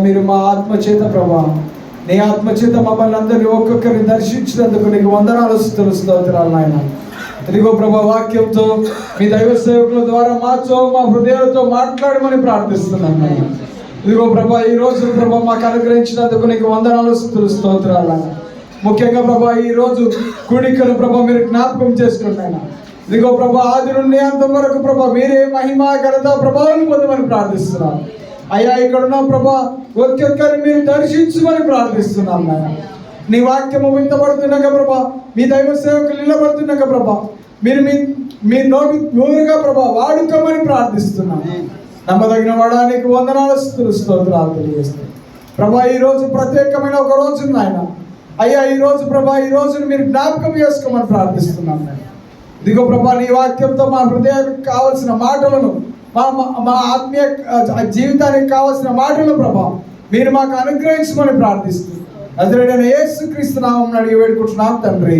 మీరు మా ఆత్మచేత ప్రభా నీ ఆత్మచేత మమ్మల్ని అందరినీ ఒక్కొక్కరిని దర్శించినందుకు నీకు వందనాలు స్థుతులు స్తోత్రాలు నాయన. ఇదిగో ప్రభా వాక్యంతో మీ దైవ సేవకుల ద్వారా మాతో మా హృదయాలతో మాట్లాడమని ప్రార్థిస్తున్నాను ఇదిగో ప్రభా ఈ రోజు ప్రభా మాకు అనుగ్రహించినందుకు నీకు వందనాలు స్థుతులు స్తోత్రాలు ముఖ్యంగా ప్రభా ఈ రోజు కుడికలు ప్రభా మీరు జ్ఞాపకం చేసుకోండి ఇదిగో ప్రభా ఆది నుండి అంత వరకు ప్రభా మీరే మహిమ ఘనత ప్రభావం పొందమని ప్రార్థిస్తున్నాను అయ్యా ఇక్కడ ఉన్న ప్రభా ఒక్కొక్కరిని మీరు దర్శించమని ప్రార్థిస్తున్నాం నాయన. నీ వాక్యము వింతబడుతున్నాక ప్రభా మీ దైవ సేవకులు నిలబడుతున్నాక ప్రభా మీరు మీ మీ నోటి నూరుగా ప్రభా వాడుకోమని ప్రార్థిస్తున్నాం. నమ్మదగిన వాడానికి వందనాలు స్తోత్రాలు తెలియజేస్తాం. ప్రభా ఈ రోజు ప్రత్యేకమైన ఒక రోజు నాయన. అయ్యా ఈ రోజు ప్రభా ఈ రోజును మీరు జ్ఞాపకం చేసుకోమని ప్రార్థిస్తున్నాం నాయన. ఇదిగో ప్రభా నీ వాక్యంతో మా హృదయానికి కావలసిన మాటలను మా మా- మా ఆత్మీయ జీవితానికి కావలసిన మాటల ప్రభా మీరు మాకు అనుగ్రహించమని ప్రార్థిస్తూ అదే యేసు క్రీస్తు నామం అడిగి వేడుకుంటున్నాం తండ్రి.